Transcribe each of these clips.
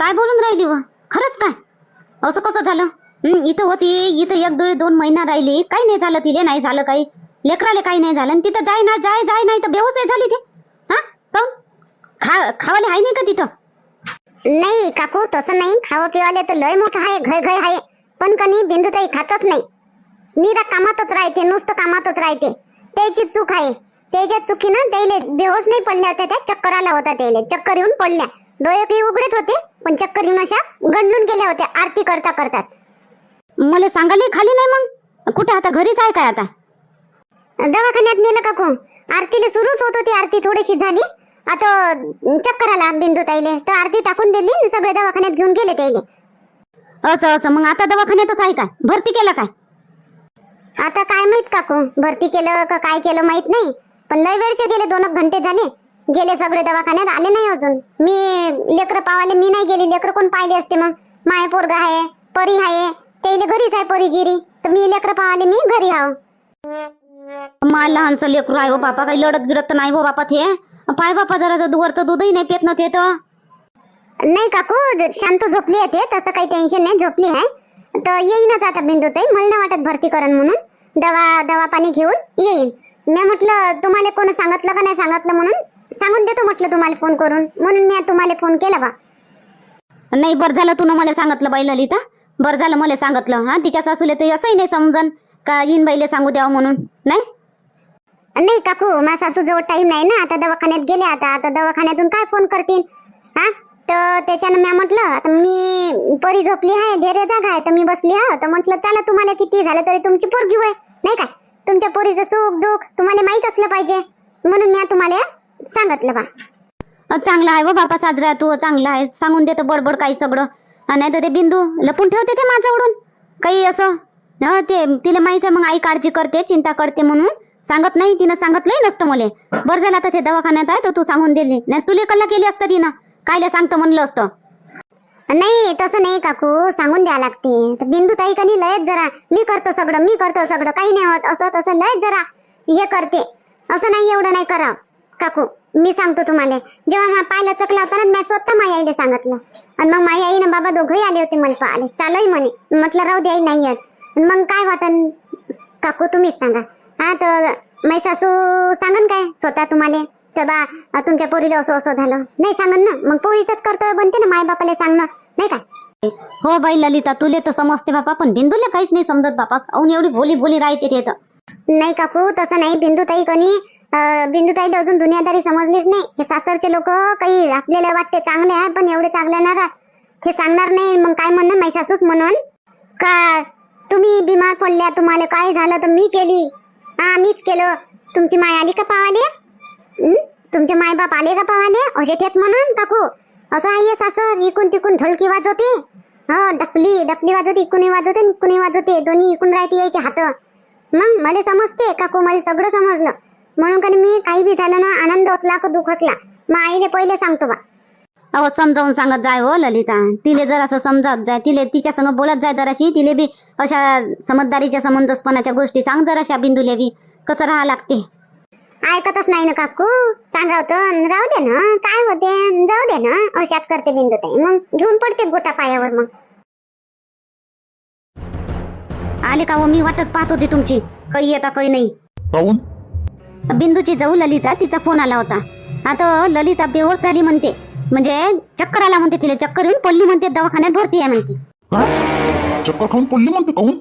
काय बोलून राहिली व? खरंच काय? असं कसं झालं? इथं होती इथं एक दीड दोन महिना राहिली. काही नाही झालं तिले नाही झालं काही. लेकराले काही नाही झालं. तिथं जाय ना जाय जाय नाही तर बेहोस झाली ते. हा काऊन? खा खावाले आहे नाही का तिथं? नाही काकू तसं नाही. खावं पिवाले तर लय मोठं आहे घय घय आहे. पण कनी बिंदुताई खातच नाही. निरा कामातच राहते नुसतं कामातच राहते. त्याची चूक आहे. त्याच्या चुकीनं त्याला बेहोस नाही पडल्या होत्या त्या. चक्कर आला होता त्याला. चक्कर येऊन पडल्या. डोळे काही उघडेच होते पण चक्कर येऊन अशा गंडून गेल्या होत्या आरती करता करतात. मला सांगायला खाली नाही मग? कुठं आता? घरीच आहे काय आता? दवाखान्यात नेलं काकू आरतीला सुरूच होत होती आरती थोडीशी झाली. आता चक्कर आला बिंदुताईले तर आरती टाकून दिली सगळे दवाखान्यात घेऊन गेले त्याले असं असं. मग आता दवाखान्यातच आहे काय? भरती केलं काय? आता काय माहीत काकू भरती केलं का काय केलं माहीत नाही. पण लय वेळचे गेले दोन घंटे झाले. गेले सगळे दवाखान्यात आले नाही अजून. मी लेकर पावाले मी नाही गेली. लेकर कोण पाहिले असते मग? माय पोरगा आहे परी आहे त्याला घरीच आहे परी गिरी तर मी लेकर पावाले मी घरी हाव मा लहानसं लेकरू आहे हो बापा. काही लढत गिडत तर नाही हो बापा ते. पाय बापा जरा दुवरचं दूधही नाही पेत ना ते तर. नाही काकू शांत झोपली आहे ते. तसं काही टेन्शन नाही झोपली आहे. तर येईनच आता बिंदुताई मला नाही वाटत भरती करण म्हणून. दवा दवा पाणी घेऊन येईन. मी म्हटलं तुम्हाला कोण सांगितलं का नाही सांगितलं म्हणून? सांगून देतो म्हटलं तुम्हाला फोन करून. म्हणून मी तुम्हाला फोन केला बा. नाही बरं झालं तू मला सांगितलं बाई ललिता. बरं झालं मला सांगितलं हा? तिच्या सासूले ते असंही नाही समजन. का येईन बाईले सांगू द्यावं म्हणून? नाही? नाही काकू माझ्या सासू जवळ टाइम नाही ना. आता दवाखान्यात गेले आता. आता दवाखान्यातून काय फोन करतील? हा? तर त्याच्यानं मी म्हटलं आता मी परी झोपली आहे धैर्य जागा आहे तर मी बसली आहे. तर म्हटलं चला तुम्हाला किती झालं तरी तुमची पोरगी होय. नाही काय? तुमच्या पोरीचं सुख दुःख तुम्हाला माहीत असलं पाहिजे. म्हणून मी तुम्हाला सांगितलं बा. चांगला आहे व बापा साजरा तू चांगला आहे. सांगून देतो बडबड काही सगळं. नाही तर ते बिंदू लपून ठेवते ते माझ्याकडून. काही असं ते तिला माहीत आहे मग आई काळजी करते चिंता करते म्हणून. सांगत नाही तिनं सांगितलंही नसतं मला. बरं झालं आता ते दवाखान्यात आहे तर तू सांगून दिली. नाही तुले कल्ला केली असतं तिनं. कायला सांगतं म्हणलं असतं. नाही तसं नाही काकू सांगून द्या लागते. बिंदू ताई कधी लयच जरा मी करतो सगळं मी करतो सगळं. काही नाही होत असं तसं लयच जरा हे करते. असं नाही एवढं नाही करा काकू. मी सांगतो तुम्हाला. जेव्हा हा पायला चकला होता ना मी स्वतः माई आईला सांगितलं. आणि मग माई आई ना बाबा दोघंही आले होते मला पाहिले चालही म्हणे. म्हटलं राहू दे आई नाही येत. मग काय वाटन? काकू तुम्हीच सांगा. हा तर मै सासू सांगन काय? स्वतः तुम्हाला? तर बा तुमच्या पोरीला असं असं झालं. नाही सांगन ना. मग पोरीच कर्तव्य बनते ना माय बापाला सांगणं. नाही काय हो बाई ललिता तुले तर समजते बापा पण बिंदूला काहीच नाही समजत बापा. काऊन एवढी भोली भोली राहते ते तर. नाही काकू तसं नाही. बिंदुताई कोणी अं, बिंदुताईला अजून दुनियादारी समजलीच नाही. हे सासरचे लोक काही आपल्याला वाटते चांगले आहे पण एवढे चांगले नाही हे सांगणार नाही मग काय म्हणणं माई सासूच म्हणून. का तुम्ही बिमार पडल्या तुम्हाला काय झालं तर मी केली? हा मीच केलं. तुमची माय आली का पावाले तुमचे मायबाप आले का पावाले असे तेच म्हणून काकू. असं आहे सासर इकून तिकून ढोलकी वाजवते. हो डपली डपली वाजवते इकूनही वाजवते निकूनही वाजवते. दोन्ही इकून राहते यायचे हात. मग मला समजते काकू मला सगळं समजलं. म्हणून का मी काही बी झालं ना आनंद असला का दुःख असला मग आईले पहिले सांगतो बा. अहो समजावून सांगत जाय हो ललिता. तिले जर असं समजावत जाय तिले तिच्या संग बोलत जाय जराशी तिले बी अशा समजदारीच्या समंजसपणाच्या गोष्टी सांग जराशा बिंदुले बी. कसं राहा लागते? ऐकतच नाही ना काकू. सांगावतं राहू दे ना काय होते? जाऊ दे ना. अशाच करते बिंदू ताई. मग घेऊन पडते गोटा पायावर मग. आले का हो? मी वाटच पाहत होती तुमची. काही येता काही नाही. काऊन? बिंदूची जाऊ ललिता तिचा फोन आला होता. आता ललिता बेहोश झाली म्हणते. म्हणजे चक्कर आला म्हणते तिला चक्कर येऊन पडली म्हणते दवाखान्यात भरती आहे म्हणते. चक्कर खाऊन पडली म्हणते काऊन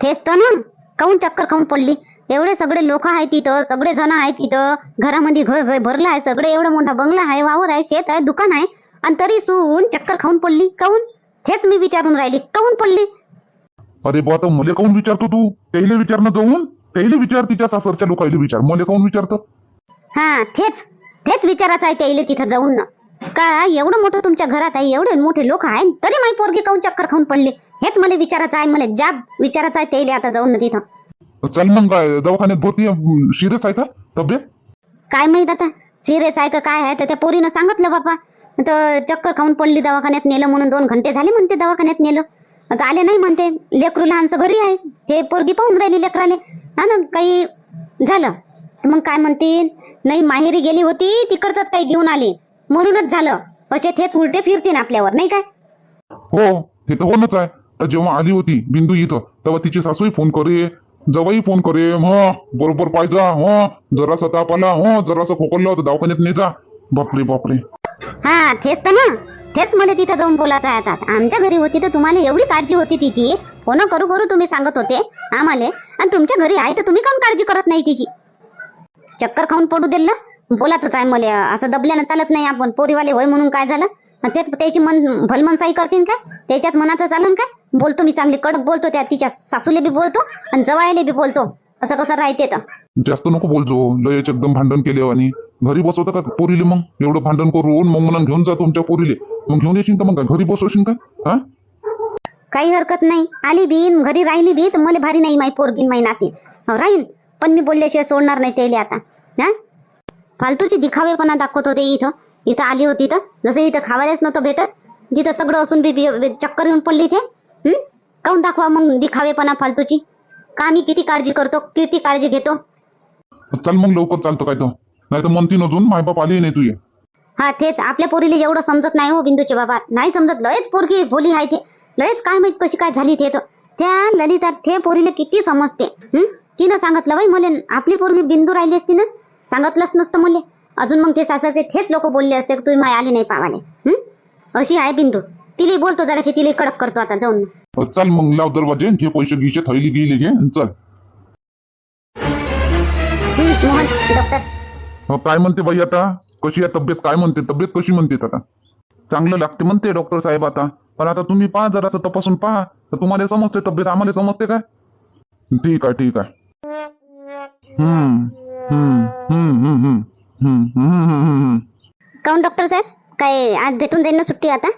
तेच तर ना. काऊन चक्कर खाऊन पडली एवढे सगळे लोक आहेत तिथं सगळे जण आहेत तिथं घरामध्ये घर घर भरलं आहे सगळे. एवढं मोठा बंगला आहे वावर आहे शेत आहे दुकान आहे. आणि तरी सून चक्कर खाऊन पडली काऊन तेच मी विचारून राहिली. काऊन पडली अरे बा आता मले काऊन विचारतो तू? त्याला विचारणं जाऊन? त्याला विचार तिच्या सासरच्या लोकांना विचार? मले काऊन विचारतो? हा तेच. तेच विचारायचं आहे त्याला तिथं जाऊन. ना का एवढं मोठं तुमच्या घरात आहे एवढे मोठे लोक आहेत तरी माही पोरगी काऊन चक्कर खाऊन पडली? हेच मला विचारायचं आहे मला जाब विचारायचं आहे त्याला आता जाऊन ना तिथं. चल मग काय दवाखान्यात भरती शिरस आहे का? तब्येत? काय माहीत आता? सिरियस आहे का काय आहे? तर त्या पोरीनं सांगितलं बापा. तर चक्कर खाऊन पडली दवाखान्यात नेलं म्हणून दोन घंटे झाले म्हणते दवाखान्यात नेलं. आता आले नाही म्हणते लेकरू लहानचं घरी आहे. ते पोरगी पाहून राहिली लेकराले. हा ना काही झालं? मग काय म्हणते नाही माहेरी गेली होती तिकडचंच काही घेऊन आली. म्हणूनच झालं. असे तेच उलटे फिरतील आपल्यावर नाही काय हो ते तर होणच आहे. तर जेव्हा आली होती बिंदू इथं तेव्हा तिची सासूही फोन करे जवाई फोन करे ह बरोबर पाहिजे हो जरासा ताप आला हो जरासा खोकलला तर दवाखान्यात ने जा. बापरे बापरे. हा तेच तर ना. तेच मला तिथं जाऊन बोलायचं आहे आता. आमच्या घरी होती तर तुम्हाला एवढी काळजी होती तिची. फोन करू करू तुम्ही सांगत होते. आम्हाला? आणि तुमच्या घरी आहे तर तुम्ही काऊन काळजी करत नाही तिची? चक्कर खाऊन पडू दिलं बोलाच आहे मला. असं दबल्यानं चालत नाही आपण. पोरीवाले होय म्हणून काय झालं? तेच त्याची मन भलमनसाई करतील काय? त्याच्याच मनाचं चालन काय? बोलतो मी चांगली. कडक बोलतो त्या तिच्या सासूले बी बोलतो आणि जवायले बी बोलतो. असं कसं राहते तर? जास्त नको बोलतो लयच एकदम भांडण केले हो आणि. घरी बसवतं का पोरीले मग? एवढं भांडण करून मग म्हणून घेऊन जा तुमच्या पोरीले. मग घेऊन येशील का मग घरी बसवशील का हा? काही हरकत नाही. आली बी न घरी राहिली बी तर मला भारी नाही माई पोरगीन माई नाती हो, राहीन. पण मी बोलल्याशिवाय सोडणार नाही त्याला आता. हा? फालतूची दिखावेपणा दाखवत होते इथं. इथं आली होती तर. जसं इथं खावायलाच नव्हतं भेटत. तिथं सगळं असून बी चक्कर येऊन पडली इथे. हं? काऊन दाखवा मग दिखावेपणा फालतूची? का आम्ही किती काळजी करतो? किती काळजी घेतो? चल मग लवकर चालतं काय तर नाही तर म्हणतीन अजून मायबाप आले नाही तुझे. हा तेच. आपल्या पोरीला एवढं समजत नाही हो बिंदूचे बाबा. नाही समजत. लयच पोरगी भोली आहे ते. लयच काय माहीत कशी काय झाली ते तर. त्या ललिता ते पोरीला किती समजते? तिनं सांगितलं बाई मले आपली पोरगी बिंदू राहिली असती ना सांगितलंच नसतं मले. अजून मग ते सासरचे थेच लोक बोलले असते की तुम्ही माय आली नाही पावाले? अशी आहे बिंदू. तिला बोलतो जराशी तिला कडक करतो आता जाऊन. चल मग लाव दरवाजे घे पैसे घ्यायचे थैली गेली घे चल. मोहन डॉक्टर. हो, काय म्हणते बाई आता? कशी आहे तब्येत? काय म्हणते? तब्येत कशी म्हणते आता? चांगलं लागते म्हणते डॉक्टर साहेब आता. पण आता तुम्ही पहा जरासं तपासून पहा तर तुम्हाला समजते तब्येत आम्हाला समजते काय ठीक आहे ठीक आहे काऊन डॉक्टर साहेब काय आज भेटून जाईल ना सुट्टी आता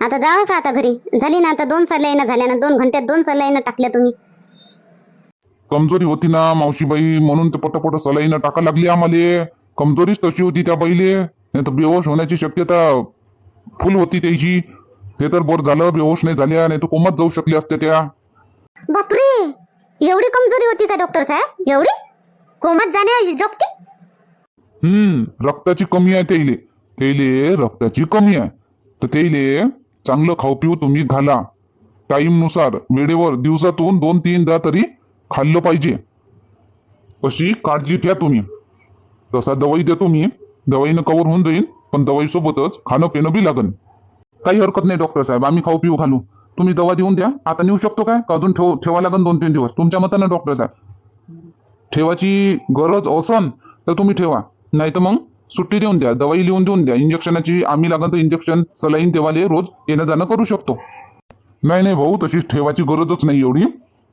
आता जावा का आता घरी झाली ना आता दोन सलाईना झाल्या ना दोन घंट्यात दोन सलाईना टाकल्या तुम्ही कमजोरी होती ना मावशीबाई म्हणून ते पटपट सलाईना टाका लागली आम्हाला कमजोरीच तशी होती त्या बैले नाही तर बेहोश होण्याची शक्यता फुल होती त्याची ते तर बरं झालं बेहोश नाही झाल्या नाही तर कोमात जाऊ शकले असते त्या. बापरे! एवढी कमजोरी होती का डॉक्टर साहेब? एवढी? कोमात जाण्या जगती हम्म रक्ताची कमी आहे त्याइले त्याइले रक्ताची कमी आहे. तर त्याइले चांगलं खाऊ पिऊ तुम्ही घाला. टाईमनुसार वेळेवर दिवसातून दोन तीनदा तरी खाल्लं पाहिजे. अशी काळजी घ्या तुम्ही. तसा दवाई देतो मी दवाईनं कवर होऊन जाईल पण दवाईसोबतच खाणं पिणं बी लागन. काही हरकत नाही डॉक्टर साहेब. आम्ही खाऊ पिऊ घालू. तुम्ही दवा देऊन द्या. आता नेऊ शकतो काय? अजून ठेव ठेवा लागेल दोन तीन दिवस? तुमच्या मतानं डॉक्टर साहेब. ठेवायची गरज असन तर तुम्ही ठेवा. नाही तर मग सुट्टी देऊन द्या. दवाई लिहून देऊन द्या. इंजेक्शनाची आम्ही लागेल तर इंजेक्शन सलाईन देवाले रोज येणं जाणं करू शकतो. नाही नाही भाऊ तशी ठेवाची गरजच नाही एवढी.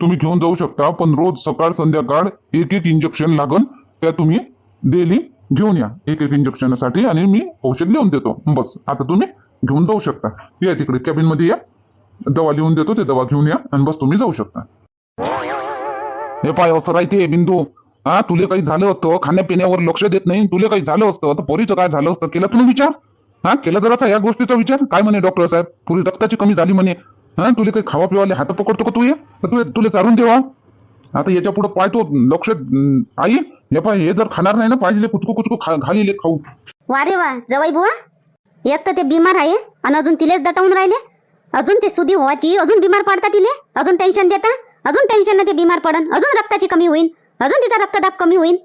तुम्ही घेऊन जाऊ शकता पण रोज सकाळ संध्याकाळ एक एक इंजेक्शन लागन त्या तुम्ही डेली घेऊन या. एक एक इंजेक्शनसाठी आणि मी औषध लिहून देतो. बस. आता तुम्ही घेऊन जाऊ शकता. या तिकडे कॅबिनमध्ये या. दवा लिहून देतो ते दवा घेऊन या आणि बस तुम्ही जाऊ शकता. हे पाय असं राहते बिंदू. हा तुले काही झालं असतं खाण्यापिण्यावर लक्ष देत नाही तुले काही झालं असतं तर पोरीचं काय झालं असतं केलं तुम्ही विचार? हा केला जरासा या गोष्टीचा विचार? काय म्हणे डॉक्टर साहेब? पुरी रक्ताची कमी झाली म्हणे. हा तुले काही खावा पिवाले हात पकडतो का तू ये तर तुले तुले चारून देवा. आता याच्यापुढे पाहतो लक्ष आई हे पाय हे जर खाणार नाही ना पाहिजे कुचकू कुचकू खा घालीले खाऊ. वारे वा जवाई बुवा एक तर ते बिमार आहे आणि अजून तिलेच दटवून राहिले. अजून ते सुधी व्हायची अजून बिमार पडता तिले. अजून टेन्शन देता अजून टेन्शन ते बिमार पडन. अजून रक्ताची कमी होईल अजून तिचा रक्तदाब कमी होईल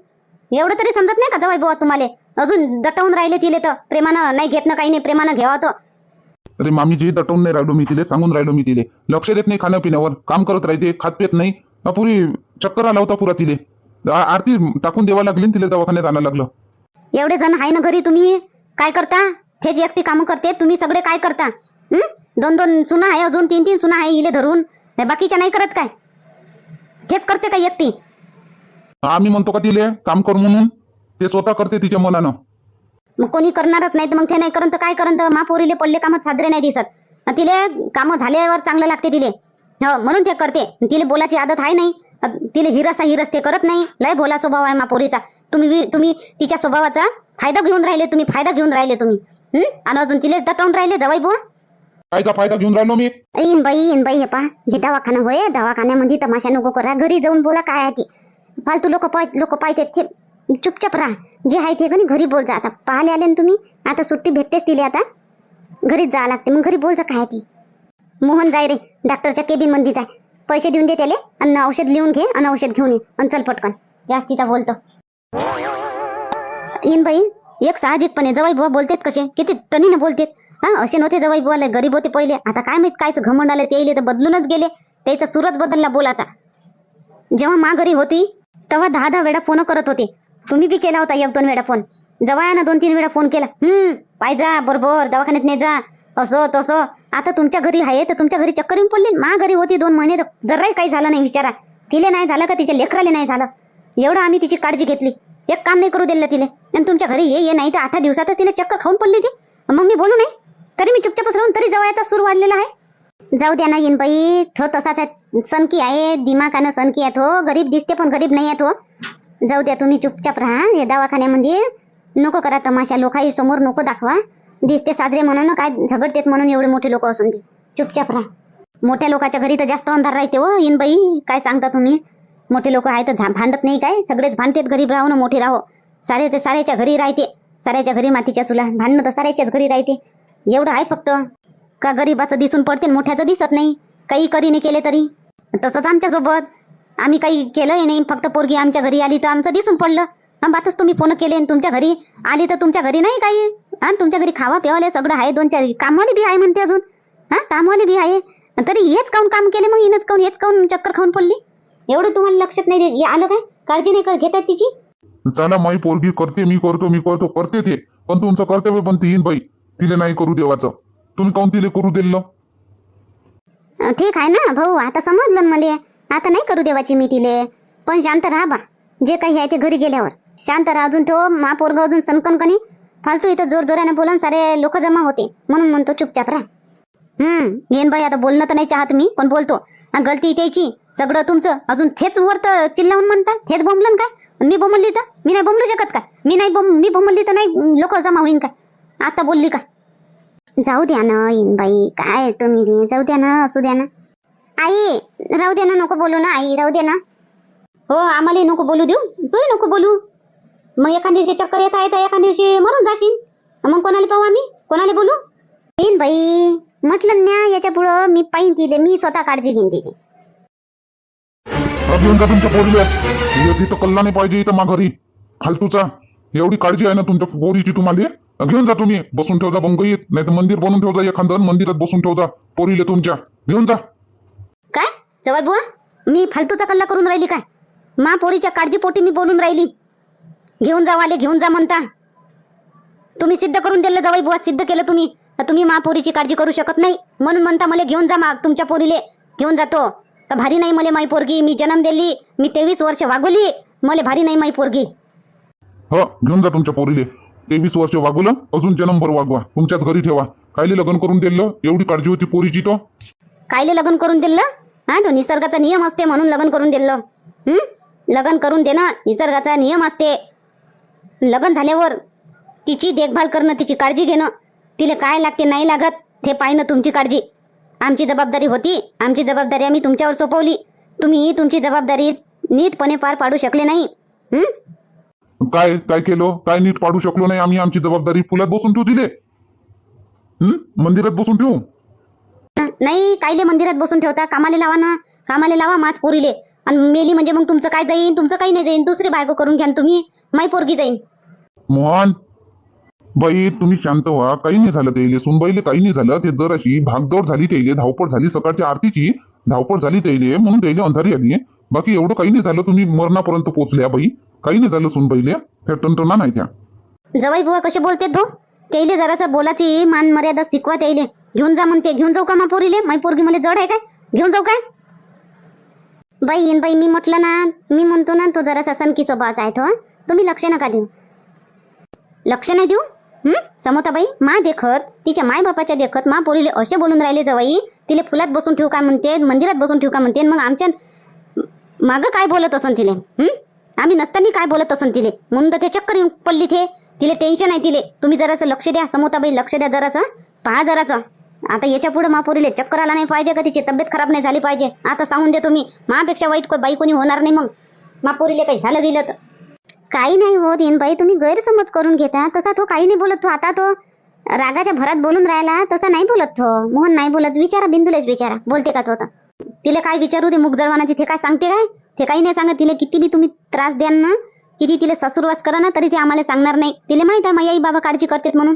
एवढं तरी समजत नाही का जवाई बुवा तुम्हाला? अजून दटवून राहिले तिले तर. प्रेमानं नाही घेत ना काही नाही प्रेमानं घ्यावा तो. अरे मामीजी दटवून नाही राहिलो मी तिले सांगून राहिलो मी तिले. लक्ष देत नाही खाण्यापिण्यावर. काम करत राहते खात पित नाही. पुरी चक्कर आला होता पुरा तिले. आ- आरती टाकून देवा लागली न तिले दवाखान्यात आणायला लागलं. एवढे जण आहे ना घरी तुम्ही? काय करता? ते जी एकटी कामं करते तुम्ही सगळे काय करता? हं? दोन दोन सुना आहे अजून तीन तीन सुना आहे इले धरून. हे बाकीच्या नाही करत काय? तेच करते काय एकटी? आम्ही म्हणतो का तिले काम कर म्हणून. ते स्वतः करते तिच्या मनानं मग कोणी करणारच नाही तर मग ते नाही करत तर काय करत? महापोरीले पडले कामं साजरे नाही दिसत. तिले कामं झाल्यावर चांगलं लागते तिले. हो म्हणून ते करते. तिले बोलाची आदत आहे नाही. तिले हिरसा हिरस ते करत नाही. लय भोला स्वभाव आहे महापोरीचा तुम्ही तुम्ही तिच्या स्वभावाचा फायदा घेऊन राहिले तुम्ही फायदा घेऊन राहिले तुम्ही. हं? आणि अजून तिलेच दटवून राहिले जवाई बुवा. कायचा फायदा घेऊन राहिलो मी? येईन बाई येईन बाई हे पा हे दवाखाना होय दवाखान्यामध्ये तमाशा नको करा. घरी जाऊन बोला काय आहे ते. फालतू लोक पाय लोक पाहिजे ते. चुपचाप राहा. जे आहे ते कधी घरी बोल जा आता पाहिले आले ना तुम्ही? आता सुट्टी भेटतेच तिले आता. घरीच जावं लागते. मग घरी बोल जा काय आहे ती. मोहन जाय रे. डॉक्टरच्या केबिनमध्ये जाय. पैसे देऊन दे त्याले आणि औषध लिहून घे आणि औषध घेऊन ये. आणि चल पटकन. जास्तीचा बोलतो इन बाई एक साहजिकपणे जवाई बुवा बोलतेत कसे? किती टनीने बोलतेत. हा असे नव्हते जवाई बुवाला. गरीब होते पहिले. आता काय माहीत कायच घमंड आले ते तर बदलूनच गेले. त्याचा सुरत बदलला बोलाचा. जेव्हा मा घरी होती तेव्हा दहा दहा वेळा फोन करत होते. तुम्ही बी केला होता एक दोन वेळा फोन. जवायानं दोन तीन वेळा फोन केला. हम्म पाय जा बरोबर दवाखान्यात नाही जा. असं तसं. आता तुमच्या घरी आहे तर तुमच्या घरी चक्कर येऊन पडली. मा घरी होती दोन महिने तर जराही काही झालं नाही विचारा. तिले नाही झालं का तिच्या लेकराले नाही झालं? एवढं आम्ही तिची काळजी घेतली. एक काम नाही करू दिलं तिले. आणि तुमच्या घरी ये ये नाही तर आठ दिवसातच तिला चक्कर खाऊन पडली ती. मग मी बोलू नाही तरी मी चुपचापच राहून तरी जवळचा सूर वाढलेला आहे. जाऊ द्या ना येईन बाई. थो तसाच आहे. सनकी आहे. दिमाखानं सनकी आहे तो हो. गरीब दिसते पण गरीब नाही आहे तो हो. जाऊ द्या तुम्ही चुपचाप राहा. हे दवाखान्यामध्ये नको करा तमाशा. लोकाही समोर नको दाखवा. दिसते साजरे म्हणून काय झगडतेत म्हणून एवढे मोठे लोक असून बी. चुपचाप राहा. मोठ्या लोकांच्या घरी तर जास्त अंधार राहते हो. येईन बाई. काय सांगता तुम्ही? मोठे लोक आहे तर झा- भांडत नाही काय? सगळेच भांडतेत गरीब राहो ना मोठे राहो. सारेचे साऱ्याच्या घरी राहते. साऱ्याच्या घरी मातीच्या चुला. भांडणं तर साऱ्याच्याच घरी राहते. एवढं आहे फक्त. का गरीबाचं दिसून पडते मोठ्याचं दिसत नाही? काही करीने केले तरी. तसंच आमच्यासोबत. आम्ही काही केलंही नाही. फक्त पोरगी आमच्या घरी आली तर आमचं दिसून पडलं. हा बातच तुम्ही फोन केले आणि तुमच्या घरी आली तर तुमच्या घरी नाही काही? हा तुमच्या घरी खावा पिवाले सगळं आहे. दोन चार कामवाले बी आहे म्हणते अजून. हा कामवाली बी आहे. तरी हेच काऊन काम केले? मग हिनच काऊन हेच काऊन चक्कर खाऊन पडली? एवढं तुम्हाला लक्षात नाही दे- आलं काय? काळजी नाही कर घेतात तिची? चला माई पोरगी करते मी करतो मी करतो. करते ते. पण तुमचं कर्तव्य पण ती येईन बाई. तिले नाही करू देवाचं. तुम्ही काऊन तिले करू दिलं अं, ठीक आहे ना भाऊ. आता समजलं ना मले. आता नाही करू देवाची मी तिले. पण शांत राहा बा. जे काही आहे ते घरी गेल्यावर. शांत राहा अजून तो महापोरग अजून सनकन कणी फालतू इथं जोर जोराने बोला सारे लोक जमा होते. म्हणून म्हणतो चुपचाप राहा. हम्म येन बाई. आता बोलणं तर नाही चाहत मी पण बोलतो. गलती त्याची सगळं तुमचं. अजून थेच वर तर चिल्लावून म्हणता. थेच बोंबलन काय मी बोंबली तर? मी नाही बोंबलू शकत का? मी नाही बोंब मी बोंबली तर नाही लोक जमा होईन काय आता बोलली का? जाऊ द्या ना बाई काय तुम्ही जाऊ द्या ना असू द्या ना. आई राहू दे ना नको बोलू ना आई. राहू दे ना. हो आम्हाला नको बोलू देऊ. तूही नको बोलू. मग एखाद दिवशी चक्कर येत आहे तर एखाद दिवशी मरून जाशील. मग कोणाला पाहू आम्ही? कोणाला बोलू? येईन बाई म्हटलं ना याच्या पुढं मी पाहिन तिले. मी स्वतः काळजी घेईन तिची. हा, घेऊन जा तुमच्या पोरीला. तिथं कल्ला नाही पाहिजे इथं माघारी. फालतूचा. एवढी काळजी आहे ना तुमच्या पोरीची तुम्हाला? घेऊन जा तुम्ही. बसून ठेवजा बंगई नाही तर मंदिर बनवून ठेवजा एखादं. मंदिरात बसून ठेवजा पोरीले तुमच्या. घेऊन जा. काय? जवळ बुवा. मी फालतूचा कल्ला करून राहिली काय? मा पोरीच्या काळजीपोटी मी बोलून राहिली. घेऊन जा वाले घेऊन जा म्हणता. तुम्ही सिद्ध करून दिलं जवाई बुवा. सिद्ध केलं तुम्ही. तर तुम्ही मा पोरीची काळजी करू शकत नाही. म्हणून म्हणता मला घेऊन जा मा तुमच्या पोरीले. घेऊन जातो. तर भारी नाही मला माई पोरगी. मी जन्म दिली मी तेवीस वर्ष वागवली मला भारी नाही माई पोरगी. हो घेऊन जा तुमच्या पोरीले. तेवीस वर्ष वागवलं अजून जन्मभर वागवा. तुमच्याच घरी ठेवा. कायले लग्न करून दिलं एवढी काळजी होती पोरीची तो? कायले लग्न करून दिलं? हा तो निसर्गाचा नियम असते म्हणून लग्न करून दिलं. हं? लग्न करून देणं निसर्गाचा नियम असते. लग्न झाल्यावर तिची देखभाल करणं तिची काळजी घेणं. तिला काय लागते नाही लागत ते पाहणं तुमची काळजी. आमची जबाबदारी होती. आमची जबाबदारी आम्ही तुमच्यावर सोपवली. तुम्ही तुमची जबाबदारी नीटपणे पार पाडू शकले नाही. हं? काय काय केलं? काय नीट पाडू शकलो नाही? आम्ही आमची जबाबदारी फुलात बसून ठेवू दिले. हं? मंदिरात बसून ठेवू? नाही कायले मंदिरात बसून ठेवता? कामाले लावा ना. कामाले लावा माच पोरीले. आणि मेली म्हणजे मग तुमचं काय जाईन? तुमचं काही नाही जाईन. दुसरी बायको करून घ्या न तुम्ही. माई पोरगी जाईन. मोहन बाई तुम्ही शांत व्हा. काही नाही झालं त्याले सुनबाईले काही नाही झालं. ते जराशी भागदौड झाली त्याले धावपळ झाली सकाळच्या आरतीची धावपळ झाली त्याले म्हणून त्याले अंधारी आली. बाकी एवढं काही नाही झालं. तुम्ही मरणापर्यंत पोहोचल्या बाई. काही नाही झालं सुनबाईले. त्या टंटना नाही त्या. जवाई बुवा कसे बोलते भाऊ त्याले जरासा बोलाची मान मर्यादा शिकवा त्याले घेऊन जा म्हणते. घेऊन जाऊ का मा पोरीले? माई पोरगी मला जड आहे काय? घेऊन जाऊ काय? बाई येईन बाई मी म्हटलं ना मी म्हणतो ना तो जरासा सनकी स्वभावाचा आहे तो तुम्ही लक्ष नका देऊ. लक्ष नाही देऊ? समोताबाई मा देखत तिच्या माय बापाच्या देखत मा पोरीले असे बोलून राहिले जवाई तिले फुलात बसून ठेवू काय म्हणते मंदिरात बसून ठेवू का म्हणते मग आमच्या मागं काय बोलत असन तिले आम्ही नसताना काय बोलत असन तिले? म्हणून तर ते चक्कर येऊन पडली ते तिले टेन्शन आहे तिले. तुम्ही जरासं लक्ष द्या समोताबाई लक्ष द्या जरासं. पहा जरासं. आता याच्यापुढे महापुरीले चक्कर आला नाही पाहिजे का? तिची तब्येत खराब नाही झाली पाहिजे. आता सांगून दे तुम्ही. मापेक्षा वाईट कोण बाई कोणी होणार नाही मग. महापुरीले काही झालं गेलं तर. काही नाही हो बाई तुम्ही गैरसमज करून घेता. तसा तो काही नाही बोलत तो. आता तो रागाच्या भरात बोलून राहिला तसा नाही बोलत तो. मोहन नाही बोलत. विचारा बिंदुलेच विचारा. बोलते का तो आता? तिला काय विचारू दे मुगजळवानाची ते काय सांगते काय? ते काही नाही सांगत. तिला किती बी तुम्ही त्रास द्याल ना किती तिला ससुरवास करा ना तरी ते आम्हाला सांगणार नाही. तिला माहीत आहे माई बाबा काळजी करतात म्हणून.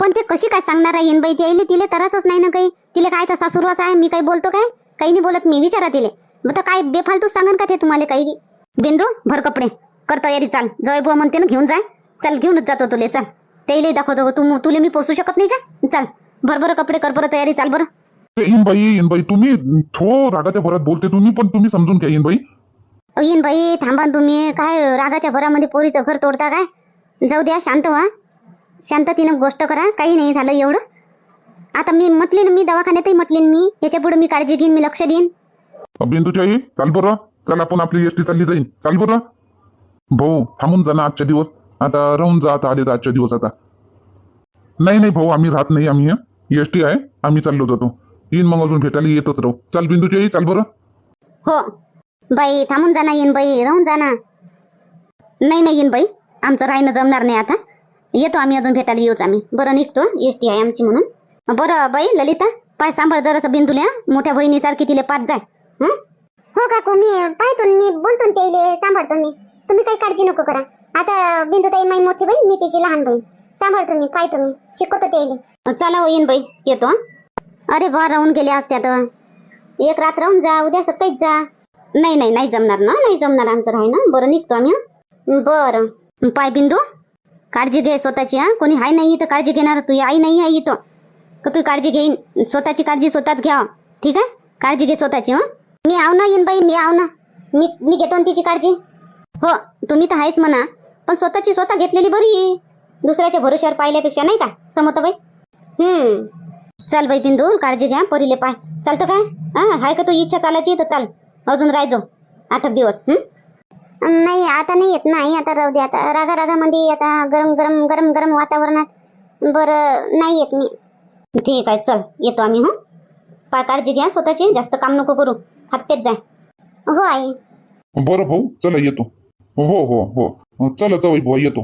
पण ते कशी काय सांगणार आहे येनबाई ते आईले तिला तरासच नाही ना काही. तिला काय तर सासूरवास आहे मी काही बोलतो काय? काही नाही बोलत मी. विचारा तिले. मग तर काय बेफालतू सांगन का ते तुम्हाला काही बी? बिंदू भर कपडे. कर तयारी चाल. जवळ बुवा म्हणते ना घेऊन जाय चल घेऊनच जातो तुले चल. त्याला दाखवतो तू तुले मी पोसू शकत नाही का? चल. भर बरं कपडे कर बरं तयारी चाल बरं. येईन बाई येईन बाई तुम्ही थो रागाच्या भरात बोलते तुम्ही पण तुम्ही समजून घ्या येईन बाई येईन बाई थांबा तुम्ही. काय रागाच्या भरामध्ये पोरीचं घर तोडता काय? जाऊ द्या शांत व्हा. शांततेनं गोष्ट करा. काही नाही झालं एवढं. आता मी म्हटली ना मी दवाखान्यातही म्हटली मी. याच्यापुढे मी काळजी घेईन मी लक्ष देईन. बिंदूची आई चाल बरं. चल आपण आपली एसटी चालली जाईन. चाल बरं. भाऊ थांबून जा ना आजच्या दिवस. आता राहून जा आता आले तर आजच्या दिवस आता. नाही नाही भाऊ आम्ही राहत नाही आम्ही एसटी आहे आम्ही चाललो जातो. येईन मग अजून भेटायला येतच राहू. चाल बिंदूची चाल बरं. हो. बाई थांबून जा ना येईन बाई राहून जा ना. नाही नाही येईन बाई आमचं राहणं जमणार नाही आता. येतो आम्ही अजून भेटायला येऊच आम्ही. बरं निघतो एस टी आहे आमची म्हणून. बरं बाई ललिता पाय सांभाळ जरासं बिंदुल्या मोठ्या बहिणीसारखी तिला पाच जाय हं? हो काकू मी पाहतो मी बोलतो न त्याइले सांभाळतो मी. तुम्ही काही काळजी नको करा. आता बिंदुताई माई मोठी बहीण मी तिची लहान बहीण. सांभाळ मी पाहतो मी शिकवतो ते चला हो येईन बाई. येतो अरे बा राहून गेले असते आता एक रात राहून जा उद्या सकाळीच जा. नाही नाही नाही जमणार ना नाही जमणार आमचं राही बरं निघतो आम्ही बर. बरं पाय बिंदू. काळजी घे स्वतःची हा. कोणी हाय नाही इथं काळजी घेणार. तुझी आई नाही आहे इथं. का तू काळजी घेईन? स्वतःची काळजी स्वतःच घ्या. ठीक आहे? काळजी घे स्वतःची हा. मी आव ना येईन बाई मी आव ना. मी मी घेतो तिची काळजी. हो तुम्ही तर आहेच म्हणा. पण स्वतःची स्वतः घेतलेली बरी दुसऱ्याच्या भरोश्यावर पाहिल्यापेक्षा नाही का? समोर बाई. हम्म. चल बाई बिंदू काळजी घ्या पोरीले पाय. चालतं काय हा हाय का तू इच्छा चालायची तर चाल. अजून राहायचो आठ दिवस. नाही आता नाही येत. नाही आता राहू दे. आता रागा रागामध्ये आता गरम गरम गरम गरम वातावरणात. बरं नाही येत मी. ठीक आहे चल. येतो आम्ही हं? पाय काळजी घ्या स्वतःची. जास्त काम नको करू. हप्त्यात जाय हो आई. बरं भाऊ चला येतो. हो हो हो. चला जाऊ भाऊ येतो.